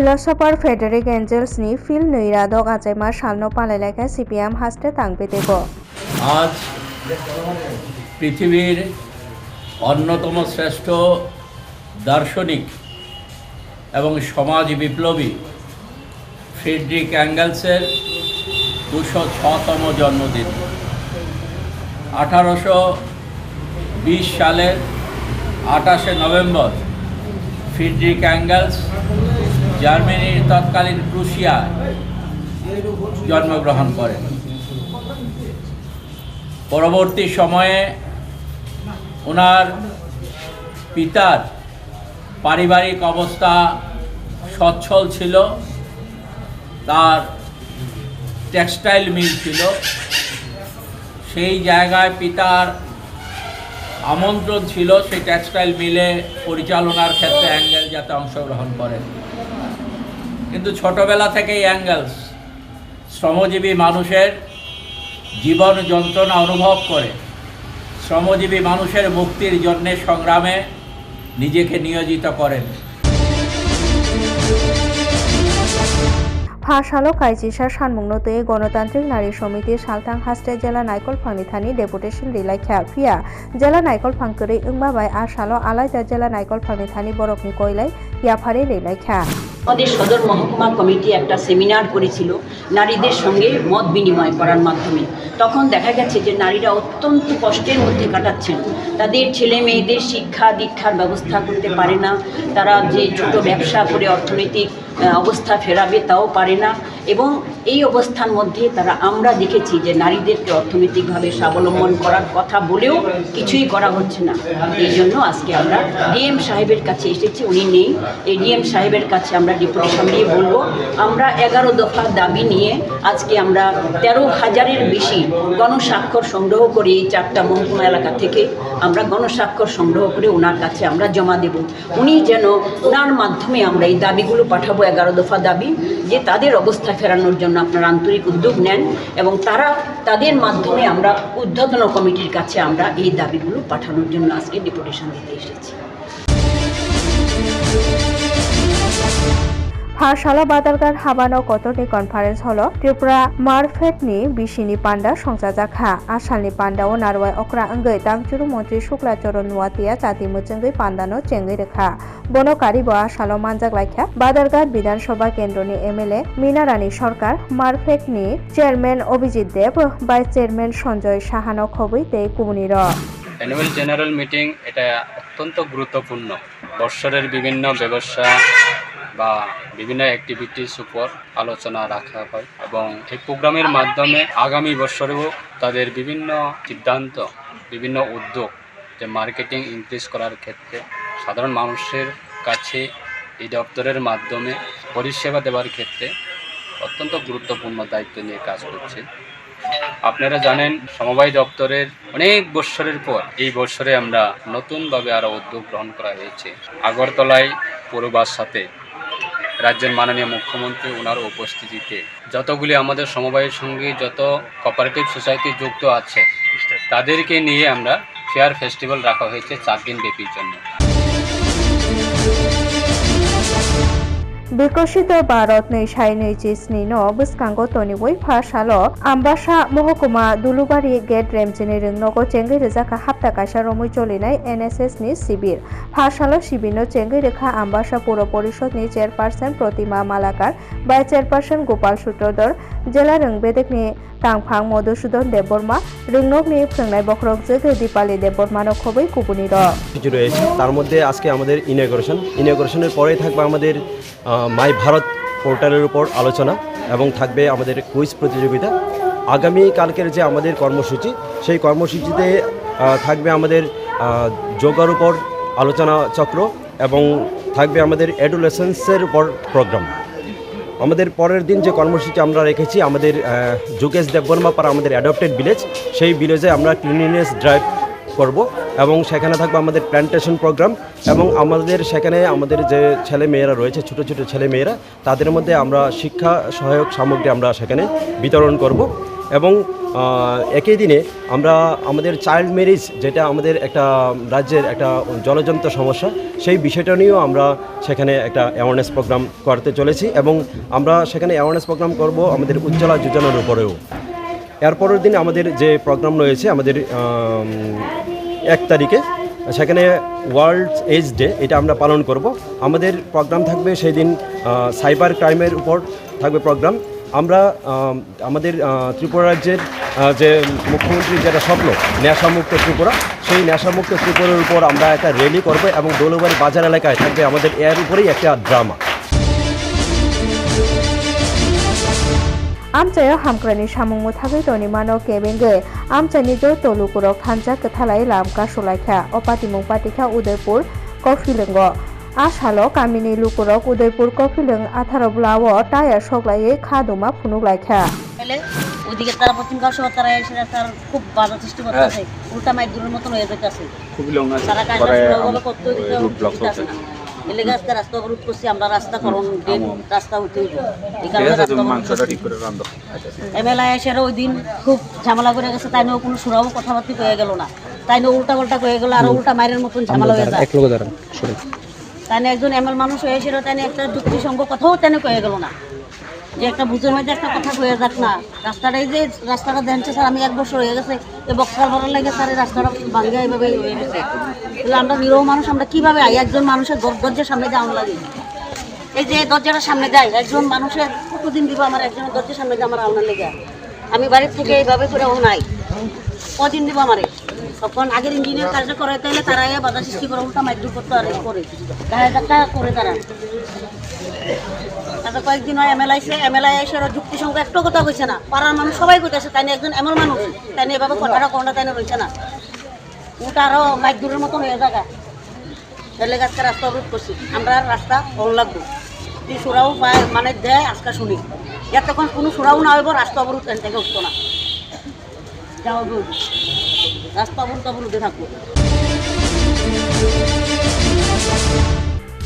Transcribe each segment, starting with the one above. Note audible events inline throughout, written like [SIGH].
ফিলোসপার Frederick Engels নি ફિલ નૈરાદો ગાજેમાં સાલનો এলাকায় সিপিএম হাসতে তাংপে দেব। আজ পৃথিবীর অন্যতম শ্রেষ্ঠ দার্শনিক এবং সমাজ বিপ্লবী ফ্রেডরিক অ্যাঙ্গেলসের দুশো ছতম জন্মদিন। আঠারোশো বিশ সালের আঠাশে নভেম্বর ফ্রিডরিক অ্যাঙ্গেলস জার্মানির তৎকালীন প্রুশিয়ায় জন্মগ্রহণ করেন। পরবর্তী সময়ে ওনার পিতার পারিবারিক অবস্থা সচ্ছল ছিল, তার টেক্সটাইল মিল ছিল। সেই জায়গায় পিতার আমন্ত্রণ ছিল, সেই টেক্সটাইল মিলে পরিচালনার ক্ষেত্রে অ্যাঙ্গেল যাতে অংশগ্রহণ করেন। কিন্তু ছোটবেলা থেকেই অ্যাঙ্গেলস শ্রমজীবী মানুষের জীবন যন্ত্রণা অনুভব করে। শ্রমজীবী মানুষের মুক্তির জন্যে সংগ্রামে নিজেকে নিয়োজিত করেন। ফাঁসালো কাইচিসা সানমুগ্নতে গণতান্ত্রিক নারী সমিতি সালথাং হাস্টে জেলা নাইকল ফাংনি থানি ডেপুটেশন রিলাই খেয়াফিয়া জেলা নাইকল ফাংকরি ওংবাবাই আসালো আলাইদা জেলা নাইকল ফাংনি থানি বরকনি কইলাই ইয়াফারি রিলাই খেয়া। আমাদের সদর মহকুমা কমিটি একটা সেমিনার করেছিল নারীদের সঙ্গে মত বিনিময় করার মাধ্যমে। তখন দেখা গেছে যে নারীরা অত্যন্ত কষ্টের মধ্যে কাটাচ্ছেন। তাদের ছেলে মেয়েদের শিক্ষা দীক্ষার ব্যবস্থা করতে পারে না। তারা যে ছোট ব্যবসা করে অর্থনৈতিক অবস্থা ফেরাবে, তাও পারে না। এবং এই অবস্থার মধ্যে তারা আমরা দেখেছি যে নারীদেরকে অর্থনৈতিকভাবে স্বাবলম্বন করার কথা বলেও কিছুই করা হচ্ছে না। এই জন্য আজকে আমরা ডিএম সাহেবের কাছে এসেছি, উনি নেই। এই ডিএম সাহেবের কাছে আমরা ডেপুটেশন দিয়ে বলব, আমরা এগারো দফা দাবি নিয়ে আজকে আমরা তেরো হাজারের বেশি গণস্বাক্ষর সংগ্রহ করে এই চারটা মহকুমা এলাকা থেকে আমরা গণস্বাক্ষর সংগ্রহ করে ওনার কাছে আমরা জমা দেব। উনি যেন ওনার মাধ্যমে আমরা এই দাবিগুলো পাঠাবো এগারো দফা দাবি যে তাদের অবস্থা ফেরানোর জন্য আপনারা আন্তরিক উদ্যোগ নেন এবং তারা তাদের মাধ্যমে আমরা ঊর্ধ্বতন কমিটির কাছে আমরা এই দাবিগুলো পাঠানোর জন্য আজকে ডেপুটেশন দিতে এসেছি। হারশালা বাদারঘাট হাবানো কতনি কনফারেন্স হলো ত্রিপুরা মারফেট নি বিশিনি পান্ডা সংসাজাখা আসালনি ও নারওয়াই অক্রা অঙ্গই দাংচুরু মন্ত্রী শুক্লাচরণ নুয়াতিয়া জাতি মুচঙ্গই পান্ডানো চেঙ্গই রেখা। বন কারিব আসালো মানজাক লাইখা বাদারঘাট বিধানসভা কেন্দ্র নি এমএলএ মিনারানী সরকার মারফেট নি chairman Abhijit Deb, vice chairman Sanjay সাহানো খবই তে কুমনির। অ্যানুয়াল জেনারেল মিটিং এটা অত্যন্ত গুরুত্বপূর্ণ। বৎসরের বিভিন্ন ব্যবসা বা বিভিন্ন অ্যাক্টিভিটিস উপর আলোচনা রাখা হয় এবং এই প্রোগ্রামের মাধ্যমে আগামী বছরেও তাদের বিভিন্ন সিদ্ধান্ত, বিভিন্ন উদ্যোগ যে মার্কেটিং ইনক্রিজ করার ক্ষেত্রে সাধারণ মানুষের কাছে এই দপ্তরের মাধ্যমে পরিষেবা দেওয়ার ক্ষেত্রে অত্যন্ত গুরুত্বপূর্ণ দায়িত্ব নিয়ে কাজ করছে। আপনারা জানেন, সমবায় দপ্তরের অনেক বৎসরের পর এই বছরে আমরা নতুনভাবে আরও উদ্যোগ গ্রহণ করা হয়েছে। আগরতলায় পূর্বার সাথে রাজ্যের মাননীয় মুখ্যমন্ত্রী ওনার উপস্থিতিতে। যতগুলি আমাদের সমবায়ের সঙ্গে, যত কোঅপারেটিভ সোসাইটি যুক্ত আছে, তাদেরকে নিয়ে আমরা ফেয়ার ফেস্টিভ্যাল রাখা হয়েছে চার দিন ব্যাপীর জন্য। বিকশিত ভারতনি সাইনি জিসনি ন, বুসকাঙ্গ তনিবই ফাশালো আম্বাসা মহকুমা দুলুবাড়ি গেট রেমজিনি রিংনগো চেঙ্গি রেজাকা হাপ্তা কাশা রমুই চলিনাই এনএসএস নি শিবির। ফাশালো শিবিনো চেঙ্গি রেখা আম্বাসা পুর পরিষদ নি চেয়ারপারসন প্রতিমা মালাকার বা চেয়ারপারসন গোপাল সূত্রধর, জেলা রংবেদেক নি টাংফাং মধুসূদন দেববর্মা রিংনগ নি ফ্রেংনাই বক্রক জেগে দীপালি দেববর্মা নখবই কুপুনির। কিছু রয়েছে। তার মধ্যে আজকে আমাদের ইনগ্রেশন ইনগ্রেশনের পরেই থাকবে আমাদের মাই ভারত পোর্টালের উপর আলোচনা এবং থাকবে আমাদের কুইজ প্রতিযোগিতা। আগামী কালকের যে আমাদের কর্মসূচি, সেই কর্মসূচিতে থাকবে আমাদের যোগার উপর আলোচনা চক্র এবং থাকবে আমাদের অ্যাডোলেসেন্সের উপর প্রোগ্রাম। আমাদের পরের দিন যে কর্মসূচি আমরা রেখেছি, আমাদের যোগেশ দেববর্মা পাড়া আমাদের অ্যাডপ্টেড ভিলেজ সেই ভিলেজে আমরা ক্লিনিনেস ড্রাইভ করব। এবং সেখানে থাকবে আমাদের প্ল্যান্টেশন প্রোগ্রাম এবং আমাদের সেখানে আমাদের যে ছেলে মেয়েরা রয়েছে ছোট ছোট ছেলে মেয়েরা তাদের মধ্যে আমরা শিক্ষা সহায়ক সামগ্রী আমরা সেখানে বিতরণ করব। এবং একই দিনে আমরা আমাদের চাইল্ড ম্যারেজ যেটা আমাদের একটা রাজ্যের একটা জলজন্ত সমস্যা সেই বিষয়টা নিয়েও আমরা সেখানে একটা অ্যাওয়ারনেস প্রোগ্রাম করতে চলেছি এবং আমরা সেখানে অ্যাওয়ারনেস প্রোগ্রাম করব আমাদের উজ্জ্বলা যোজনার উপরেও। এরপরের দিন আমাদের যে প্রোগ্রাম রয়েছে আমাদের আম, এক তারিখে। সেখানে ওয়ার্ল্ড এজ ডে, এটা আমরা পালন করব। আমাদের প্রোগ্রাম থাকবে সেই দিন সাইবার ক্রাইমের উপর থাকবে প্রোগ্রাম। আমরা আমাদের ত্রিপুরা রাজ্যের যে মুখ্যমন্ত্রীর যেটা স্বপ্ন, নেশামুক্ত ত্রিপুরা, সেই নেশামুক্ত ত্রিপুরার উপর আমরা একটা র্যালি করব এবং দৌলবাড়ি বাজার এলাকায় থাকবে আমাদের এর উপরেই একটা drama amchayo hamkrani samungmo thagui toni mano kebengge amchani jo tolukurok thanjak kethalai lamka sulaikha opatimung patikha udaipur kofilengo আশালো কামিনী লুকুরক উদয়পুর কফিলং আথারব লাও টায়ার সকলাইয়ে খাদুমা ফুনুক লাইখা ওদিকে তারা পশ্চিম গাঁও শহর তারা এসে তার খুব বাধা সৃষ্টি করতেছে উল্টা মাইক দূরের মতন হয়ে যেতেছে তারা কাজ করতে না আজকে রাস্তা অবরোধ করছি আমরা রাস্তা করুন রাস্তা উঠে উঠে এই কারণে রাস্তা মাংসটা ঠিক করে এমএলএ এসে ওই দিন খুব ঝামেলা করে গেছে তাই নিয়েও কোনো সুরাও কথাবার্তি কয়ে গেল না। তাই নিয়ে উল্টা পাল্টা কয়ে গেল আর উল্টা মায়ের মতন ঝামেলা হয়ে যায়। তাই একজন এমএল মানুষ হয়েছিল তাই একটা যুক্তিসঙ্গ কথাও তেনে হয়ে কয়ে গেল না। যে একটা বুঝের মধ্যে একটা কথা কয়ে যাক না। রাস্তাটাই যে রাস্তাটা দেনছে স্যার, আমি এক বছর হয়ে গেছে, এই বক্সার ভরার লাগে স্যার, এই রাস্তাটা ভাঙ্গা এইভাবে হয়ে গেছে। তাহলে আমরা নিরহ মানুষ, আমরা কীভাবে আই? একজন মানুষের দর- দরজার সামনে যাওয়ান লাগে। এই যে দরজাটার সামনে যাই একজন মানুষের কতদিন দিব আমার? একজনের দরজার সামনে দিয়ে আমার আওনার লেগে। আমি বাড়ির থেকে এইভাবে করে ও নাই। কদিন দিব আমারে? তখন আগের ইঞ্জিনিয়ার কাজটা করে তাহলে তারা বাধা সৃষ্টি করে, উল্টা মাইদ্রু করতে আর করে। যাক করে তারা। তারপর কয়েকদিন হয় এমএলএ আইসে এমএলএ এসে ওরা যুক্তি সঙ্গে একটু কথা কইছে না। পাড়ার মানুষ সবাই কইতেছে তাই একজন এমন মানুষ তাই এভাবে কথাটা কোনটা তাই রয়েছে না। ওটা আরও মাইক দূরের মতন হয়ে থাকা এলে আজকে রাস্তা অবরোধ করছি। আমরা রাস্তা ফোন লাগবো। যদি সুরাও পায় মানে দেয় আজকে শুনি। এতক্ষণ কোনো সুরাও না হইব, রাস্তা অবরোধ এখান থেকে উঠতো না। যাও। রাস্তা অবরোধ অবরোধে থাকব।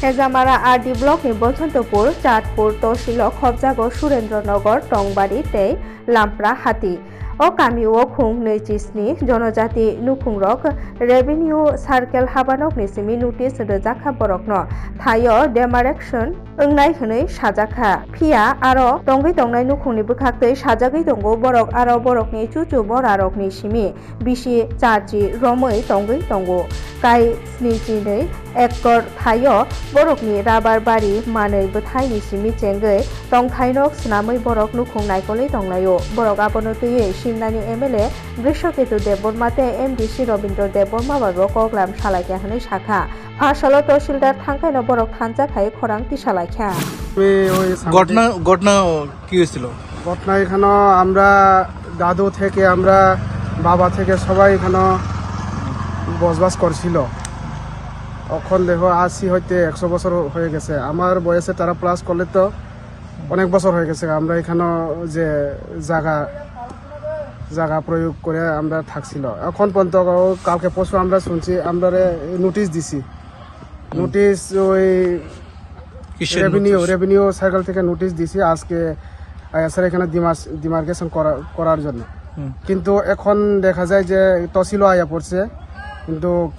হেজামারা আরডি ব্লকে বসন্তপুর চাঁদপুর তহসিল খবজাগর সুরেন্দ্রনগর টংবাড়ি তেই লাম্পড়া হাতি। 어까미오 콩네지스니 জনজাতি নুখুং রক রেভিনিউ সার্কেল হাবানক নিসিমি নোটিস রাখা বরক ন থাই ডেমারেকশন ওংনাই হনৈ সাজাখা। ফিয়া আরও টঙ্গৈ টংনাই নুখুংনি বখাকতৈ সাজাগৈ টঙ্গ বরক আরও বরকনি চুচু বর আরকনি সিমি। বিশি চাচি রমৈ টঙ্গৈ টঙ্গ কাই স্নিজি স্নিজিनै একর থাই বরকনি রাবার বাড়ি মানৈ বথাইনি সিমি চেঙ্গৈ। টংথাইনক স্নামৈ বরক নুখুং নাইকলৈ টংলায়ো বরক আপনতৈयै সিন্দানি এমএলএ গ্রীষ্মকেতু দেববর্মাতে এমডিসি রবীন্দ্র দেববর্মা বা রকগ্রাম এখন শাখা। ভাষাল তহসিলদার থাঙ্কাইন বরক খাঞ্জা খাই খরাং তিসালাইখা ঘটনা ঘটনা কি হয়েছিল? ঘটনা এখানে আমরা দাদু থেকে আমরা বাবা থেকে সবাই এখানে বসবাস করছিল। অখন দেখো আশি হইতে একশো বছর হয়ে গেছে। আমার বয়সে তারা প্লাস করলে তো অনেক বছর হয়ে গেছে। আমরা এখানে যে জায়গা জায়গা প্রয়োগ করে আমরা থাকছিল। এখন পর্যন্ত কালকে পরশু আমরা শুনছি আমরা নোটিশ দিছি। নোটিশ ওই রেভিনিউ রেভিনিউ সাইকেল থেকে নোটিশ দিছি আজকে স্যার এখানে ডিমার্কেশন করার জন্য। কিন্তু এখন দেখা যায় যে তহসিলও আয়া পড়ছে। কিন্তু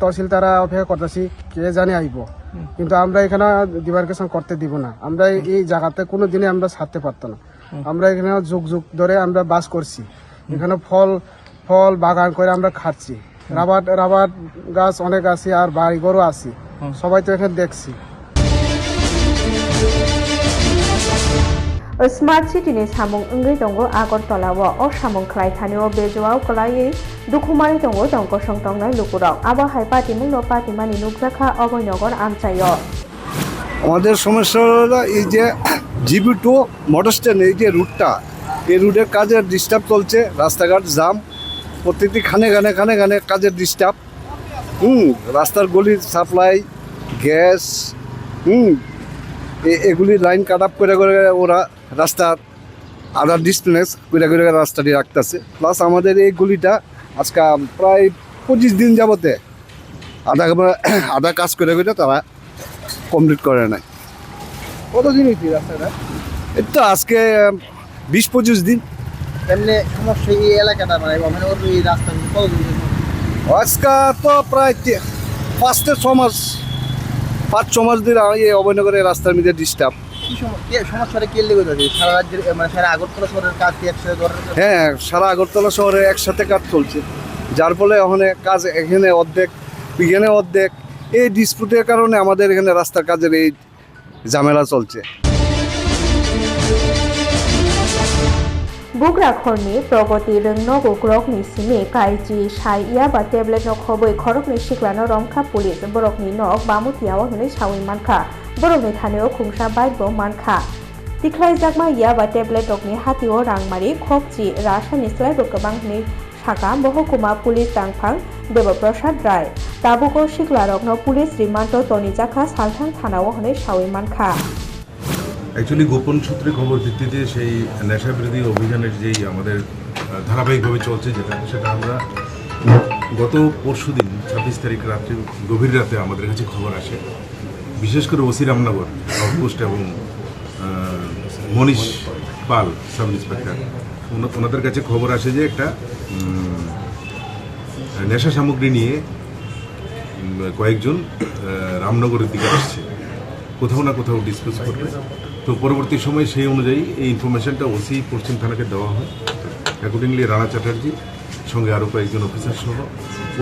তহসিল তারা অপেক্ষা করতেছি কে জানে আইব। কিন্তু আমরা এখানে ডিমার্কেশন করতে দিব না। আমরা এই- এই জায়গাতে কোনো দিনে আমরা ছাড়তে পারতো না। আমরা এখানে যুগ যুগ ধরে আমরা বাস করছি। এখানে ফল ফল বাগান করে আমরা খাচ্ছি। রাবার রাবার গাছ অনেক আছে আর বাড়ি ঘরও আছে। সবাই তো এখানে দেখছি। স্মার্ট সিটি নিয়ে সামুং ওঙ্গি দঙ্গ আগরতলা ও অসামুং খ্লাই থানীয় বেজোয়াও কলাইয়ে দুখুমারি দঙ্গ দঙ্গ সংতংনায় লুকুরক আবার হাই পাতিমুং ল পাতিমানি নুগ্রাখা অভয়নগর আমচাইয় আমাদের সমস্যা এই যে জিবি টু মোটর স্ট্যান্ড এই যে রুটটা এই রুটের কাজের ডিস্টার্ব চলছে, রাস্তাঘাট জাম প্রত্যেকটি খানে খানে খানে খানে কাজের ডিস্টার্ব হুম, রাস্তার গলির সাপ্লাই, গ্যাস, হুম এগুলি লাইন কাট আপ করে করে ওরা রাস্তার আদার ডিস্টেন্স করে করে রাস্তাটি রাখতেছে। প্লাস আমাদের এই গলিটা আজকে প্রায় পঁচিশ দিন যাবতে আধা [COUGHS] আধা কাজ করে করে তারা কমপ্লিট করে নাই কতদিন হয়েছে রাস্তাটা? এই তো আজকে বিশ পঁচিশ দিন। এমনি সমস্যা এই এলাকাটা মানে ওর এই রাস্তা কতদিন আজকা তো প্রায় তি- পাঁচ থেকে ছ মাস পাঁচ ছ মাস দিন এই অভয়নগরের রাস্তার মধ্যে ডিস্টার্ব কি সম- কে সমস্যাটা কে লেগে যাচ্ছে সারা রাজ্যের মানে সারা আগরতলা শহরের কাজ একসাথে ধরার হ্যাঁ সারা আগরতলা শহরে একসাথে কাজ চলছে। যার ফলে ওখানে কাজ এখানে অর্ধেক এখানে অর্ধেক। এই ডিসপুটের কারণে আমাদের এখানে রাস্তার কাজের এই ঝামেলা চলছে। बुग्राखरनि प्रगति रोंनो ग्रगनि सिमे काइजि साइ इया बा टेब्लेट न खबै खरकनि सिख्लानो रंखा पुलिस बरकनि नक बामुतियाव हनै सावै मानखा बरकनि थानायाव खुंसा बाइक मानखा दिख्लाय जागमा इया बा टेब्लेट रकनि हाथिव रांमारि खबजि रासानि स्लाइबो गोबां हनै সাকা মহকুমা পুলিশ টাংফাং দেবপ্রসাদ রায় তাবুক শিকলারগ্ন পুলিশ রিমান্ড তনিজাখা সালথাং থানাও হনে সাউইমানখা অ্যাকচুয়ালি গোপন সূত্রে খবর ভিত্তিতে সেই নেশা বিরোধী অভিযানের যেই আমাদের ধারাবাহিকভাবে চলছে যেটা, সেটা আমরা গত পরশু দিন, ছাব্বিশ তারিখ রাত্রে, গভীর রাতে আমাদের কাছে খবর আসে। বিশেষ করে ওসি রামনগর আউটপোস্ট এবং মনীষ পাল, সাব ইন্সপেক্টর, ওনা- ওনাদের কাছে খবর আসে যে একটা নেশা সামগ্রী নিয়ে কয়েকজন রামনগরের দিকে আসছে। কোথাও না কোথাও ডিসপোজ করবে। তো পরবর্তী সময় সেই অনুযায়ী এই ইনফরমেশনটা ওসি পশ্চিম থানাকে দেওয়া হয়। অ্যাকর্ডিংলি রানা চ্যাটার্জি, সঙ্গে আরও কয়েকজন অফিসার সহ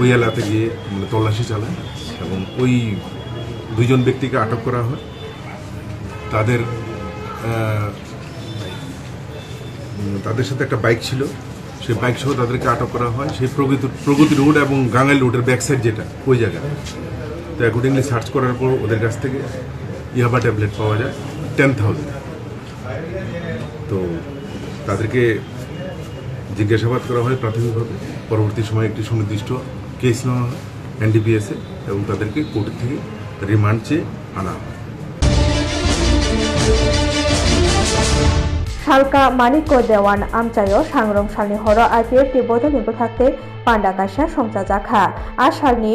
ওই এলাকাতে গিয়ে মানে তল্লাশি চালায় এবং ওই দুজন ব্যক্তিকে আটক করা হয়। তাদের তাদের সাথে একটা বাইক ছিল। সেই বাইক সহ তাদেরকে আটক করা হয়। সেই প্রগতি প্রগতি রোড এবং গাঙ্গাইল রোডের ব্যাক সাইড যেটা, ওই জায়গায়। তো অ্যাকর্ডিংলি সার্চ করার পর ওদের কাছ থেকে ইয়াবা ট্যাবলেট পাওয়া যায়। টেন থাউজেন্ড তো তাদেরকে জিজ্ঞাসাবাদ করা হয় প্রাথমিকভাবে। পরবর্তী সময়ে একটি সুনির্দিষ্ট কেস নেওয়া হয় এনডিপিএসে এবং তাদেরকে কোর্ট থেকে রিমান্ড চেয়ে আনা হয়। সালকা মানিক্য দেওয়ান আমচায় সাংরম সালনি হর আইপিএফ টি বদল নিব থাকতে পান্ডাকাশা সংসা জাখা আর সালনি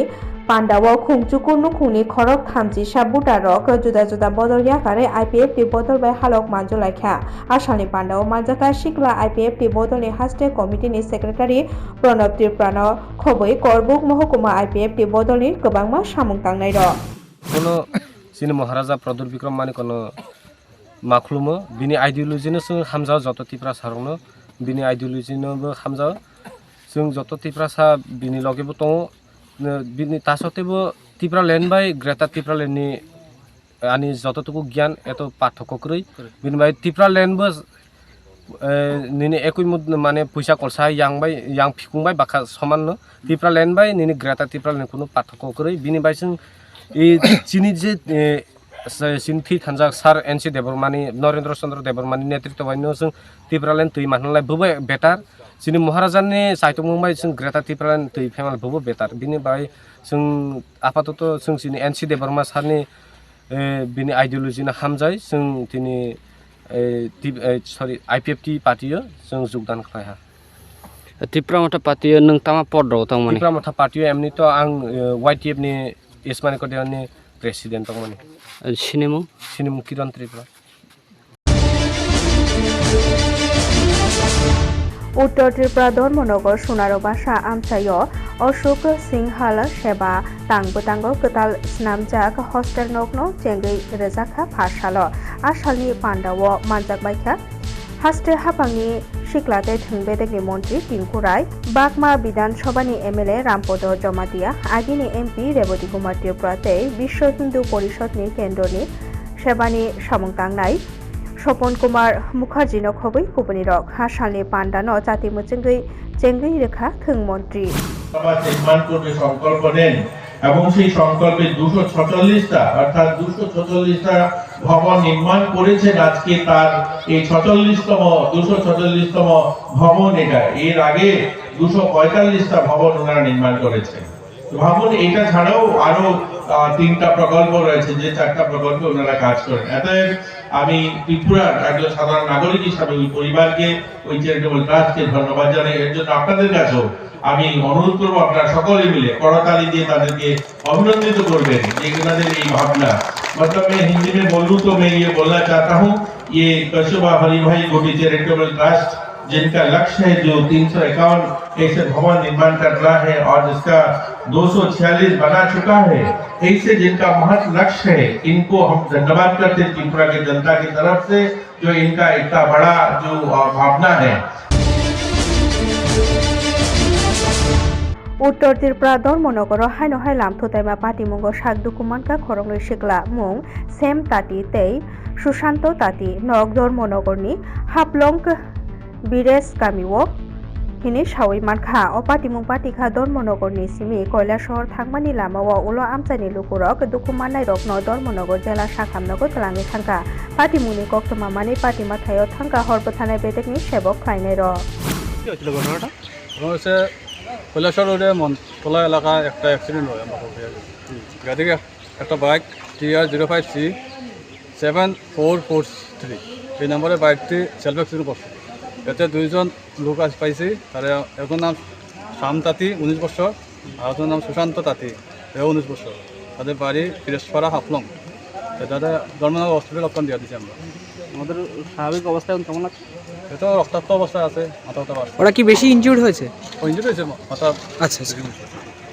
पान्डाव खुंचुकुनु खुंनि खरक थामजि सा बुटा रक जुदा जुदा बदल याकारे आइपिएफ टी बदल बाय हालक मानजु लायखा आसामनि पान्डाव मानजाका सिक्ला आइपिएफ टी बदलनि हास्टे कमिटिनि सेक्रेटारि प्रणब त्रिप्रान खबै करबुक महकुमा आइपिएफ टी बदलनि गोबांमा सामुं तांनाय र কোনো जोंनि महाराजा प्रदुर बिक्रम माने कोनो माख्लुमो बिनि आइडिअलजिनो जों हामजा जत तिप्रा सारनो बिनि आइडिअलजिनोबो हामजा जों जत तिप्रा सा बिनि लगेबो दङ बिनि तासतेबो तिप्रा लेन बाय ग्रेटार तिप्रा लेननि आंनि जतटुकु गियान एत पार्थक्यख्रुइ बिनि बाय तिप्रा लेनबो নিনি একই মানে পয়সা খরচা ইয়াং বাই ইয়াং ফিকুংবাই বাখা সমাননো তিপ্রা লেন বাই নিনি গ্রেটার তিপ্রা লেন কোনো পার্থক্য করে। বিনি বাইসং এই চিনি যে सिन्थि थान्जा सार एन सि देबरमानि नरेन्द्र चन्द्र देबरमानि नेतृत्वआवनो जों तिब्रालेण्ड दै मानलाय बुबाय बेटार जोंनि महाराजानि सायतमुंबाय जों ग्रेटार तिब्रालेण्ड दै फेमाल बुबो बेटार बिनि बाय जों आपातत जों जोंनि एन सि देबरमा सारनि बिनि आइडियलजिनि हामजाय जों दिनै सरि आइ पि एफ टि पार्टियो जों जोगदान खालाया तिप्रामथा पार्टियो नोंथाङा पद दं तिप्रामथा पार्टियो एमनिथ' आं वाइ टि एफनि एसमानि कटियानि প্রেসিডেন্ট মানে সিনেমু সিনেমু কিরণ ত্রিপুরা উত্তর ত্রিপুরা ধর্মনগর সোনারো বাসা আমচায় অশোক সিংহাল সেবা তাংবতাঙ্গ কতাল স্নামজাক হস্টেল নগ্ন চেঙ্গি রেজাখা ফাশাল আশালনি পান্ডাও মানজাক বাইখা ফার্স্টে হাপাংনি শিকলাতে থিংবে দেখে মন্ত্রী টিঙ্কু রায় বাগমা বিধানসভা বিধানসভানি এমএলএ রামপদ জমাতিয়া, আগিনি এমপি রেবতী কুমার ত্রিপুরাতে বিশ্ব হিন্দু পরিষদনি কেন্দ্রনি সেবানি সামংতাংনাই স্বপন কুমার মুখার্জি নখবই কুপনি রক হাসালে পান্ডান জাতি মুচেঙ্গই চেঙ্গই রেখা থিং মন্ত্রী। সংকল্প নেন। এবং সেই সংকল্পে দুশো ছচল্লিশটা, অর্থাৎ দুশো ছচল্লিশটা ভবন নির্মাণ করেছেন আজকে তার এই ছচল্লিশতম, দুশো ছচল্লিশতম ভবন এটা। এর আগে দুশো পঁয়তাল্লিশটা ভবন ওনারা নির্মাণ করেছেন। ভাবুন এটা ছাড়াও আরও তিনটা প্রকল্প রয়েছে, যে চারটা প্রকল্পে ওনারা কাজ করেন। এতএব আমি ত্রিপুরার একজন সাধারণ নাগরিক হিসাবে ওই পরিবারকে ওই চ্যারিটেবল ট্রাস্টকে ধন্যবাদ জানাই এর জন্য আপনাদের কাছেও আমি অনুরোধ করবো আপনারা সকলে মিলে করতালি দিয়ে তাদেরকে अभिनंदित করবেন যে এনাদের এই ভাবনা मतलब मैं हिंदी में बोलूं तो मैं ये बोलना चाहता हूँ ये कशुबा हरि भाई गोटी चैरिटेबल ट्रस्ट जिनका लक्ष्य है जो तीन सौ इक्यावन ऐसे भवन निर्माण कर रहा है और जिसका दो बना चुका है ऐसे जिनका महत्व लक्ष्य है इनको हम धन्यवाद करते हैं त्रिपुरा की जनता की तरफ से जो इनका इतना बड़ा जो अ, भावना है উত্তর ত্রিপুরা ধর্মনগর হাইন হাইলাম থুতাইমা পাটিমুঙ্গ শাক দুকুমানকা খরংলৈ শিকলা মুং সেম তাঁতি তেই সুশান্ত তাঁতি নক ধর্মনগরনি হাপলং বিরেস গামিও হিনি সাউই মানখা ও পাটিমুং পাটিখা ধর্মনগরনি সিমি কয়লা শহর থাকমানি লামাও উলো আমচানি লুকুরক দুকুমানাই রক ন ধর্মনগর জেলা শাখামনগর তলাঙ্গি থাঙ্কা পাটিমুংনি কক্তমা মানে পাটিমা থাইও থাঙ্কা হরব থানায় বেদেকনি সেবক খাইনাই র কি হয়েছিল ঘটনাটা আমার হচ্ছে কৈলাসর রোডে মনতলা এলাকায় একটা অ্যাক্সিডেন্ট হয় আমার গাড়ি একটা bike T R zero five C seven four four three এই নম্বরে বাইকটি সেলফ অ্যাক্সিডেন্ট করছে এতে দুইজন লোক আজ পাইছি তার একজন নাম শ্যাম তাঁতি উনিশ বছর আর একজন নাম সুশান্ত তাঁতি এও উনিশ বছর। তাদের বাড়ি ফিরেশপাড়া হাফলং। তাদের ধর্মনগর হসপিটাল অপশন দিয়ে দিচ্ছি আমরা। আমাদের স্বাভাবিক অবস্থা এখন কেমন আছে? এটা রক্তাক্ত অবস্থায় আছে মাথা মাথা ওরা কি বেশি ইনজিউর্ড হয়েছে? ইঞ্জুরি হয়েছে মাথা আচ্ছা আচ্ছা।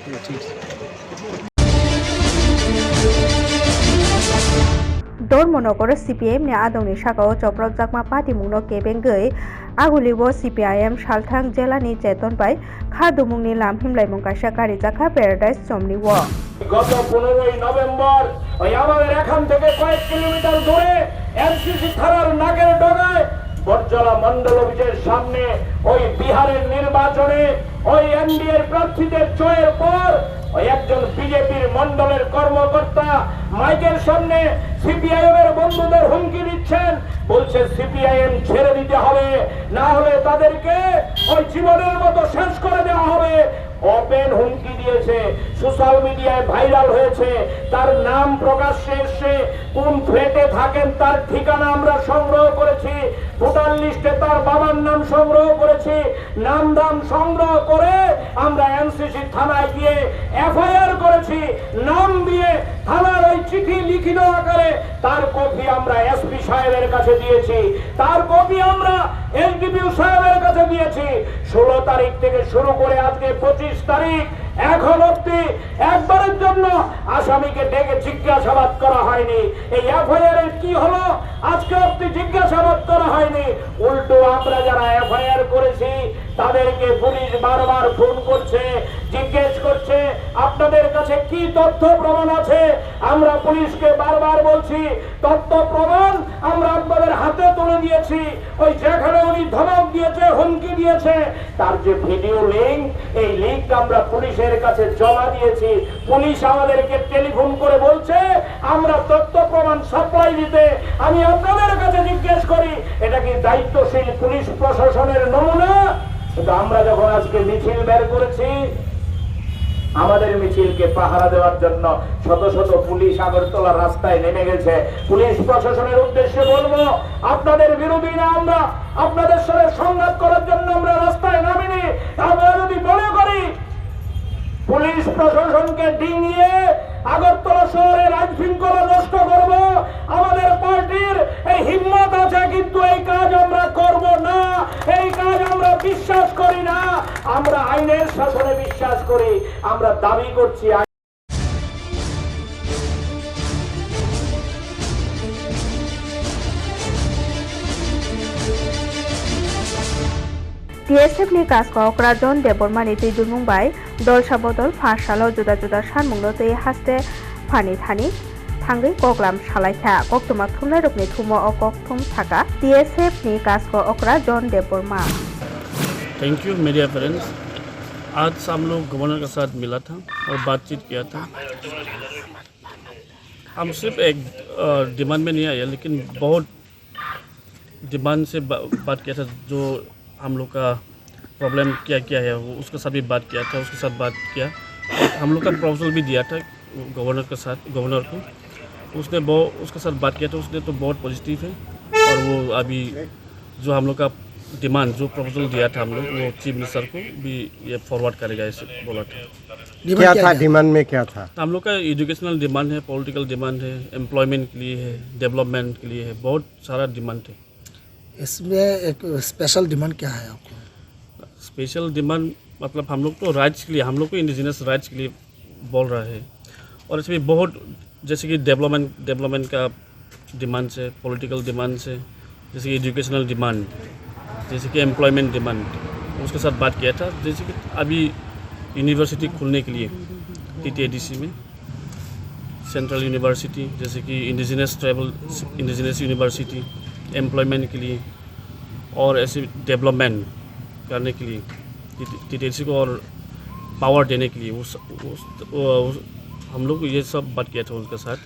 ঠিক আছে। ধর্মনগর সিপিএম নি আদৌনি সাকাও চপ্রক জাকমা পার্টি মুংনো কেবেঙ্গৈ আগুলিবো সিপিআইএম সালথাং জেলানি চেতন বাই খাদুমুংনি লাম হিমলাইমুং কাশা কারি জাখা প্যারাডাইস চমনি ও। গত পনেরোই নভেম্বর ওই আমাদের এখান থেকে কয়েক কিলোমিটার দূরে এমসিসি থানার নাগের ডগায় বটজলা মন্ডল অফিসের সামনে ওই বিহারের নির্বাচনে ওই এনডিএর প্রার্থীদের জয়ের পর একজন বিজেপির মন্ডলের কর্মকর্তা মাইকের সামনে সিপিআইএম এর বন্ধুদের হুমকি দিচ্ছেন। বলছে, সিপিআইএম ছেড়ে দিতে হবে, না হলে তাদেরকে ওই জীবনের মতো শেষ করে দেওয়া হবে। ওপেন হুমকি দিয়েছে, সোশ্যাল মিডিয়ায় ভাইরাল হয়েছে, তার নাম প্রকাশ্যে এসে কোন ফ্ল্যাটে থাকেন তার ঠিকানা আমরা সংগ্রহ করেছি, ভোটার লিস্টে তার বাবার নাম সংগ্রহ করেছি, নাম দাম সংগ্রহ করে আমরা এনসিসি থানায় গিয়ে এফআইআর করেছি, নাম দিয়ে থানার ওই চিঠি লিখিত আকারে তার কপি আমরা এসপি সাহেবের কাছে দিয়েছি। তার কপি আমরা এসডিপিউ সাহেবের কাছে দিয়েছি। ষোলো তারিখ থেকে শুরু করে আজকে পঁচিশ তারিখ, এখন অব্দি একবারের জন্য আসামিকে ডেকে জিজ্ঞাসাবাদ করা হয়নি। এই এফআইআর এর কি হলো? আজকে অব্দি জিজ্ঞাসাবাদ করা হয়নি। উল্টো আমরা যারা এফআইআর করেছি তাদেরকে পুলিশ বারবার ফোন করছে, জিজ্ঞেস করছে, আপনাদের কাছে কি তথ্য প্রমাণ আছে? আমরা পুলিশকে বারবার বলছি, তথ্য প্রমাণ আমরা আপনাদের হাতে তুলে দিয়েছি। ওই যেখানে উনি ধমক দিয়েছে, হুমকি দিয়েছে, তার যে ভিডিও লিঙ্ক এই লিঙ্ক আমরা পুলিশের কাছে জমা দিয়েছি। পুলিশ আমাদেরকে টেলিফোন করে বলছে, আমরা তথ্য প্রমাণ সাপ্লাই দিতে আমি আপনাদের কাছে জিজ্ঞেস করি। এটা কি দায়িত্বশীল পুলিশ প্রশাসনের নমুনা? কিন্তু আমরা যখন আজকে মিছিল বের করেছি, আমাদের মিছিলকে পাহারা দেওয়ার জন্য শত শত পুলিশ আগরতলা রাস্তায় নেমে গেছে। পুলিশ প্রশাসনের উদ্দেশ্যে বলব, আপনাদের বিরোধী না আমরা, আপনাদের সাথে সংঘাত করার জন্য আমরা রাস্তায় নামিনি। আমরা যদি মনে করি পুলিশ প্রশাসনকে ডিঙিয়ে আগরতলা শহরের আইন শৃঙ্খলা নষ্ট করব। আমাদের পার্টির এই হিম্মত আছে, কিন্তু এই কাজ আমরা করব না। এই কাজ আমরা বিশ্বাস করি না। আমরা আইনের শাসনে বিশ্বাস করি। আমরা দাবি করছি TSF ni kasko okradon debormani tui dumungbai dol दलसाबदल फासाल जुदा जुदा सान मुंगनोते हास्ते फानि थानि थांगै गगलाम सालायखा गक्तमा थुमनाय रुपनि थुम अ गक्तम थाका डीएसएफ नि कास्को अकरा John Debbarma thank you media friends आज हम लोग गवर्नर के साथ मिला था और बातचीत किया था हम सिर्फ एक डिमांड में नहीं आया लेकिन बहुत डिमांड से बा, बात किया था जो हम लोग का प्रॉब्लम क्या क्या है वो उसके साथ भी बात किया था उसके साथ बात किया। हम लोग का प्रपोजल भी दिया था गवर्नर के साथ गवर्नर को। उसने बहुत उसके साथ बात किया था उसने तो बहुत पॉजिटिव है। और वो अभी जो हम लोग का डिमांड जो प्रपोजल दिया था हम लोग वो चीफ मिनिस्टर को भी ये फॉरवर्ड करेगा ऐसे बोला था। क्या था? डिमांड में क्या था? हम लोग का एजुकेशनल डिमांड है पॉलिटिकल डिमांड है एम्प्लॉयमेंट के लिए है डेवलपमेंट के लिए है बहुत सारा डिमांड है। इसमें एक स्पेशल डिमांड क्या है आपको? स्पेशल डिमांड मतलब हम लोग तो राइट्स के लिए, हम लोग को इंडिजिनस राइट्स के लिए बोल रहा है। और इसमें बहुत, जैसे कि डेवलपमेंट डेवलपमेंट का डिमांड है पॉलिटिकल डिमांड है, जैसे कि एजुकेशनल डिमांड जैसे कि एम्प्लॉयमेंट डिमांड उसके साथ बात किया था। जैसे कि अभी यूनिवर्सिटी खुलने के लिए टी में सेंट्रल यूनिवर्सिटी जैसे कि indigenous travel indigenous university employment के लिए, और ऐसे डेवलपमेंट करने के लिए टी को और पावर देने के लिए उस, उस, उस हम लोग ये सब बात किया था उनके साथ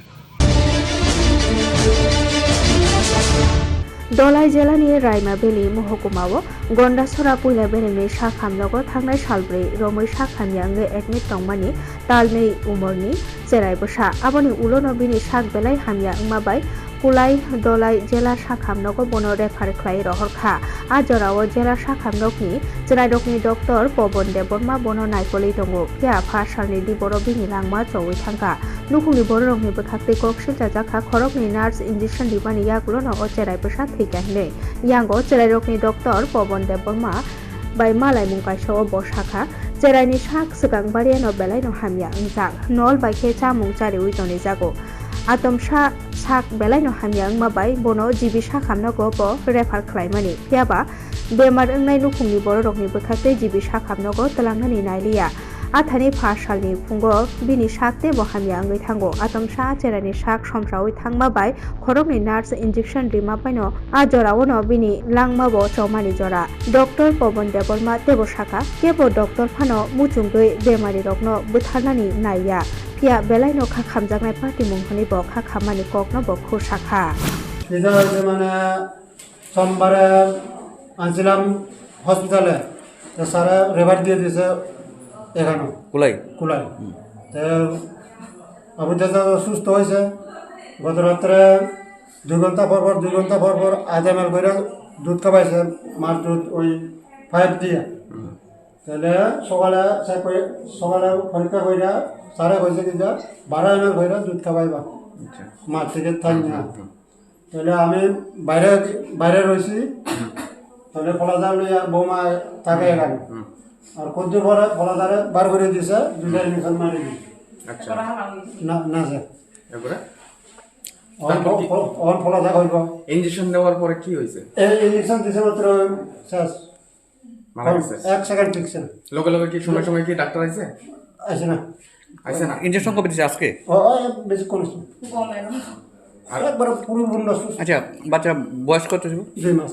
दलाइ जिल्लानि रायमाबेलि महकुमाव गन्डासरा पुइला बेलेनि साखामनगर थांनाय सालब्रै रमै साखामियाङै एडमिट दंमानि तालनै उमरनि जेराइबो सा आबनि उलनो बिनि साक बेलाय हामिया माबाय कुलाइ दलाइ जेला साखामनगर बनो रेफार ख्लाय रहरखा आजराव जेला साखामनगनि जेराइडकनि डक्टर पवन देबर्मा बनो नायकलि दङ फिया फासालनि दिबर बिनि लांमा चौै थांगा नुखुंनि बररंनि बोखाक्ति कक्सिल जाजाखा खरकनि नार्स इन्जेक्शन दिबानि यागुलनो अ जेराइबो सा थैगाहनै यांगो जेराइडकनि doctor Pawan Debbarma bai malai mungkaisao bo saka जेराइनि साक सिगां बारियानो बेलायनो हामिया अंजाक atom sha sak belai no hamyang mabai bono jibi sha khamna go bo refer khlaimani phiaba bemar ngnai lukhumni boro rokni bokhaktei jibi sha khamna go talangani nailia athani phasalni phungo bini sakte bohamya angoi thango atomsa cherani sak somsawui thangma bai khorokni nurse injection rima paino a jorao no bini langma bo chomani jora doctor pawan deborma tebo saka kebo doctor phano muchungdoi bemari rokno butharnani naiya pia belai no kha khamjaknai party mongkhani bo kha khamani kokno bo khu saka মানে সোমবারে আসছিলাম হসপিটালে স্যারে রেভার দিয়ে দিয়েছে এখানে। কুলাই? কুলাই। তো আবু দাদা সুস্থ হয়েছে গত রাত্রে দুই ঘণ্টা পর পর দুই ঘণ্টা পর পর আধা মেল করে দুধ খাওয়াইছে মার দুধ ওই পাইপ দিয়ে। তাহলে সকালে সকালে পরীক্ষা কইরা স্যারে কইছে কি যে বারো এম এল কইরা দুধ খাওয়াইবা। মার থেকে থাকি না। তাহলে আমি বাইরে বাইরে রয়েছি তাহলে ফলাদার লইয়া বৌমা থাকে এখানে আর কদ্দুর বার করে দিছে দুইটা ইঞ্জেকশন মারি আচ্ছা। না না স্যার এরপরে? অন ফলাদা কইব ইঞ্জেকশন দেওয়ার পরে কি হয়েছে এই ইঞ্জেকশন দিছে মাত্র শেষ মারা গেছে। এক সেকেন্ড লগে লগে কি সময় সময় কি ডাক্তার আইছে? আছে না। আইছে না। ইঞ্জেকশন কবে দিছে আজকে? ও বেশি কোন আর একবার পুরো পূর্ণ আচ্ছা বাচ্চা বয়স কত ছিল? দুই মাস।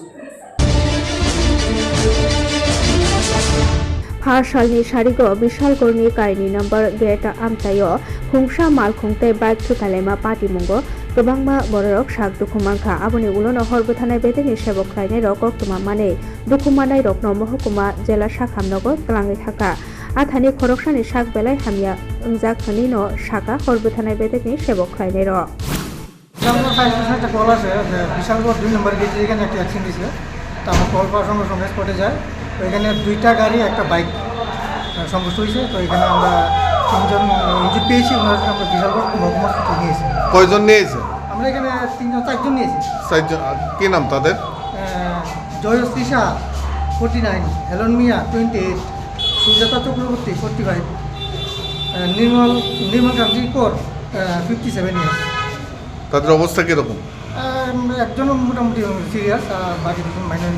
하 살니 사리고 미샬 걸니 가이니 넘버 게타 암타요 হুংসা মাল খুংতাই বাইক থুকালেমা পাটি মঙ্গ। প্রবাংমা বড়রক শাক দুখুমাংখা। আবনি উলন হরব থানায় বেদে নিসেবক লাইনে রক তোমা মানে। দুখুমানাই রক্ন মহকুমা জেলা শাখামনগর গ্লাঙে থাকা। আথানি খরকসানি শাক বেলায় হামিয়া ওংজাকনি ন শাখা হরব থানায় বেদে নিসেবক রাইনে র একটা কল আছে বিশালগড় দুই নম্বর গেটে এখানে একটা অ্যাক্সিডেন্ট দিয়েছিল তো আমার কল পাওয়ার সঙ্গে সঙ্গে স্পটে যায়। তো এখানে দুইটা গাড়ি একটা বাইক সংঘর্ষ হয়েছে। তো এখানে আমরা তিনজন ইঞ্জুর পেয়েছি ওনার আমরা বিশালগড় মহকুমা হাসপাতালে নিয়েছি। কয়জন নিয়েছে? আমরা এখানে তিনজন চারজন নিয়েছি। চারজন কি নাম তাদের? Joyshree Shah forty nine Helen Miah twenty eight Sujata Chakraborty forty five Nirmal Nirmal Kanti Kor fifty seven years তাদের অবস্থা কীরকম? একজন মোটামুটি সিরিয়াস আর বাকি দুজন মাইনর